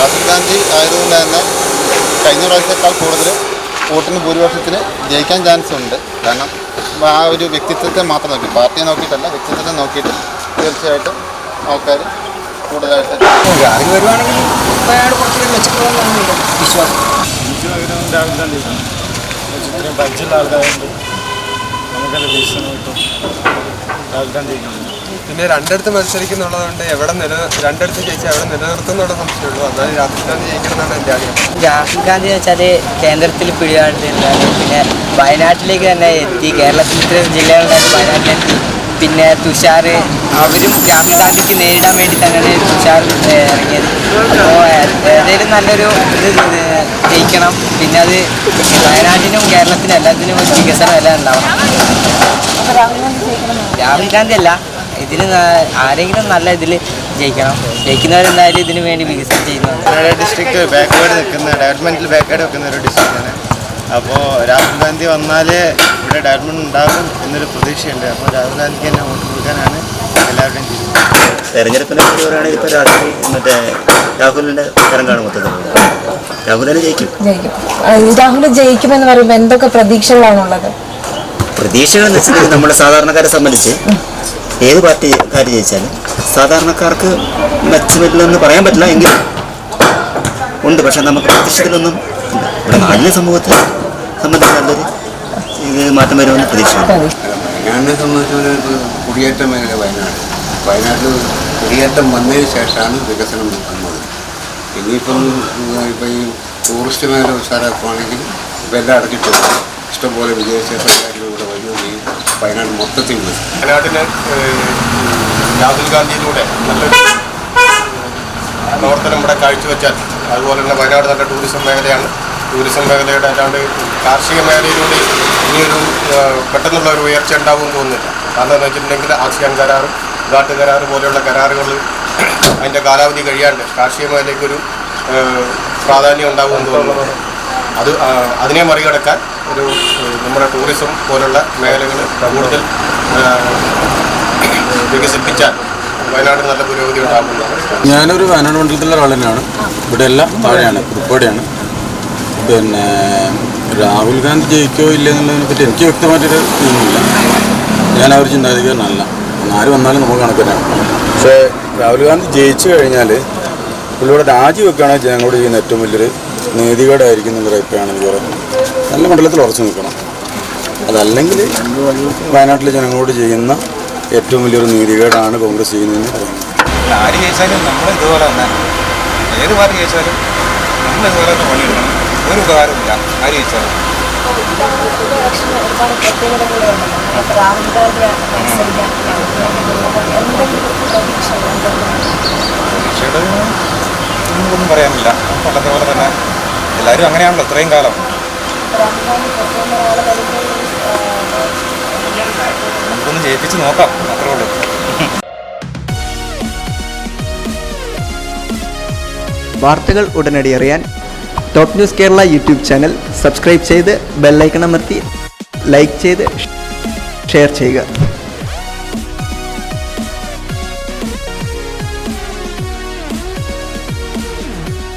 രാഹുൽ ഗാന്ധി ആയതുകൊണ്ട് തന്നെ കഴിഞ്ഞ പ്രാവശ്യത്തേക്കാൾ കൂടുതൽ വോട്ടിന് ഭൂരിപക്ഷത്തിന് ജയിക്കാൻ ചാൻസ് ഉണ്ട്. കാരണം ആ ഒരു വ്യക്തിത്വത്തെ മാത്രം നോക്കി പാർട്ടിയെ നോക്കിയിട്ടല്ല വ്യക്തിത്വത്തെ നോക്കിയിട്ട് തീർച്ചയായിട്ടും ആൾക്കാർ കൂടുതലായിട്ട് രാഹുൽ വരുവാണെങ്കിൽ വിശ്വാസം. ഗാന്ധി ഇത്രയും പരിചയമുള്ള ആൾക്കാരുണ്ട്. നമുക്കെല്ലാം വിശ്വസം കിട്ടും രാഹുൽ ഗാന്ധി പിന്നെ രണ്ടിടത്ത് മത്സരിക്കുന്നുള്ളതുകൊണ്ട് എവിടെ നില രണ്ടിടത്ത് ജയിച്ചാൽ എവിടെ നിലനിർത്തുന്നുള്ള സംശയമുള്ളൂ. എന്നാലും രാഹുൽ ഗാന്ധി ജയിക്കണമെന്നാണ് എന്റെ ആഗ്രഹം. രാഹുൽ ഗാന്ധി എന്ന് വെച്ചാൽ കേന്ദ്രത്തിൽ പിടിപാടുന്നില്ലാണ് പിന്നെ വയനാട്ടിലേക്ക് തന്നെ എത്തി. കേരളത്തിൽ ഇത്ര ജില്ലകളുണ്ടായിട്ട് വയനാട്ടിലെത്തി പിന്നെ തുഷാർ അവരും രാഹുൽ ഗാന്ധിക്ക് നേരിടാൻ വേണ്ടി തന്നെയാണ് തുഷാർ ഇറങ്ങിയത്. അപ്പോൾ ഏതെങ്കിലും നല്ലൊരു ഇത് ഇത് ജയിക്കണം. പിന്നെ അത് വയനാട്ടിനും കേരളത്തിനും എല്ലാത്തിനും ഒരു വികസനം എല്ലാം ഉണ്ടാവണം. രാഹുൽ ഗാന്ധി അല്ല. ഇതിൽ ആരെങ്കിലും നല്ല ഇതിൽ ജയിക്കണം. ജയിക്കുന്നവരെന്തായാലും ഇതിനു വേണ്ടി വികസനം ചെയ്യുന്നു. ഡിസ്ട്രിക്ട് ഡിസ്ട്രിക്റ്റ് ബാക്ക്വേർഡ് നിൽക്കുന്ന ഡെവലപ്മെന്റിൽ ബാക്ക്വേർഡ് നിൽക്കുന്ന ഒരു ഡിസ്ട്രിക്റ്റാണ് അപ്പോൾ രാഹുൽ ഗാന്ധി വന്നാൽ ഇവിടെ ഡെവലപ്മെന്റ് ഉണ്ടാകും എന്നൊരു പ്രതീക്ഷയുണ്ട്. അപ്പോൾ രാഹുൽ ഗാന്ധിക്ക് തന്നെ വോട്ട് കൊടുക്കാനാണ് എല്ലാവരുടെയും തീരുമാനം. തെരഞ്ഞെടുപ്പിനെ കുറിച്ച് പറയുകയാണെങ്കിൽ ഇപ്പോൾ രാത്രി മറ്റേ രാഹുലിന്റെ തരം കാണും മൊത്തത്തിൽ. രാഹുൽ തന്നെ ജയിക്കും. ജയിക്കും. രാഹുൽ ജയിക്കുമെന്ന് പറയുമ്പോൾ എന്തൊക്കെ പ്രതീക്ഷകളാണുള്ളത്? പ്രതീക്ഷകൾ നമ്മുടെ സാധാരണക്കാരെ സംബന്ധിച്ച് ഏത് പാർട്ടി കാര്യം ജയിച്ചാലും സാധാരണക്കാർക്ക് മെച്ചമില്ലെന്ന് പറയാൻ പറ്റില്ല എങ്കിലും ഉണ്ട്. പക്ഷെ നമുക്ക് പ്രത്യക്ഷത്തിലൊന്നും. ഇവിടെ നാടിനെ സമൂഹത്തെ സംബന്ധിച്ച് നല്ലൊരു ഇത് മാറ്റം വരുമെന്ന് പ്രതീക്ഷിക്കുന്നു. ഞാനെ സംബന്ധിച്ചൊരു കുടിയേറ്റ മേഖല വയനാട്. വയനാട്ടിൽ കുടിയേറ്റം വന്നതിന് ശേഷമാണ് വികസനം വന്നത് ഇനിയിപ്പം ഇപ്പം ഈ ടൂറിസ്റ്റ് മേഖല ഉഷാറാക്കുവാണെങ്കിൽ ഇപ്പം എല്ലാം അടച്ചിട്ടുണ്ട്. ഇഷ്ടംപോലെ വിദേശ വയനാട് മൊത്തത്തിൽ വിളിച്ചു വയനാട്ടിന് രാഹുൽ ഗാന്ധിയിലൂടെ നല്ലൊരു പ്രവർത്തനം ഇവിടെ കാഴ്ചവെച്ചാൽ അതുപോലെ തന്നെ വയനാട് നല്ല ടൂറിസം മേഖലയാണ്. ടൂറിസം മേഖലയുടെ അല്ലാണ്ട് കാർഷിക മേഖലയിലൂടെ ഇനിയൊരു പെട്ടെന്നുള്ള ഒരു ഉയർച്ച ഉണ്ടാവുമെന്ന് തോന്നുന്നില്ല. കാരണം എന്ന് വെച്ചിട്ടുണ്ടെങ്കിൽ ആസിയാൻ കരാർ ഘാട്ട് കരാർ പോലെയുള്ള കരാറുകൾ അതിന്റെ കാലാവധി കഴിയാണ്ട് കാർഷിക മേഖലയ്ക്കൊരു പ്രാധാന്യം ഉണ്ടാവുമെന്ന് തോന്നുന്നു. അത് അതിനെ മറികടക്കാൻ ഒരു നമ്മുടെ ടൂറിസം പോലുള്ള മേഖലകൾ കൂടുതൽ വികസിപ്പിച്ചാൽ വയനാട് നല്ല പുരോഗതി ഉണ്ടാകുന്നതാണ് ഞാനൊരു വയനാട് മണ്ഡലത്തിലെ ഒരാൾ തന്നെയാണ്. ഇവിടെ എല്ലാം താഴെയാണ് ഉൾപ്പെടെയാണ്. പിന്നെ രാഹുൽ ഗാന്ധി ജയിക്കോ ഇല്ല എന്നുള്ളതിനെ പറ്റി എനിക്ക് വ്യക്തമായിട്ടൊരു ഇതൊന്നുമില്ല ഞാൻ അവർ ചിന്താഗതിക്കാരനല്ല. ആര് വന്നാലും നമുക്ക് കണക്കിനാണ് പക്ഷേ രാഹുൽ ഗാന്ധി ജയിച്ചു കഴിഞ്ഞാൽ പുള്ളിയുടെ രാജിവെക്കുകയാണെങ്കിൽ ജനങ്ങളോട് ചെയ്യുന്ന ഏറ്റവും വലിയൊരു നീതികേടായിരിക്കും എന്നൊരു അഭിപ്രായമാണ് എനിക്ക് പറയുന്നത്. നല്ല മണ്ഡലത്തിൽ ഉറച്ചു നിൽക്കണം. അതല്ലെങ്കിൽ വയനാട്ടിലെ ജനങ്ങളോട് ചെയ്യുന്ന ഏറ്റവും വലിയൊരു നീതികേടാണ് കോൺഗ്രസ് ചെയ്യുന്നതെന്ന് പറയുന്നത്. ആര് ജയിച്ചാലും നമ്മൾ ഇതുപോലെ തന്നെ. ഏത് പാർട്ടി ജയിച്ചാലും നമ്മൾ ഇതുപോലെ തന്നെ പണിയെടുക്കണം. ഒരു ഉപകാരമില്ല ആര് ജയിച്ചാലും. പക്ഷേ നമുക്കൊന്നും പറയാനില്ല. പണ്ടത്തെ പോലെ തന്നെ എല്ലാവരും അങ്ങനെയാണല്ലോ ഇത്രയും കാലം. നമുക്കൊന്ന് ജയിപ്പിച്ച് നോക്കാം അത്രേ ഉള്ളൂ. വാർത്തകൾ ഉടനടി അറിയാൻ top news Kerala YouTube channel subscribe ചെയ്ത് ബെല്ലൈക്കൺ അമർത്തി ലൈക്ക് ചെയ്ത് ഷെയർ ചെയ്യുക.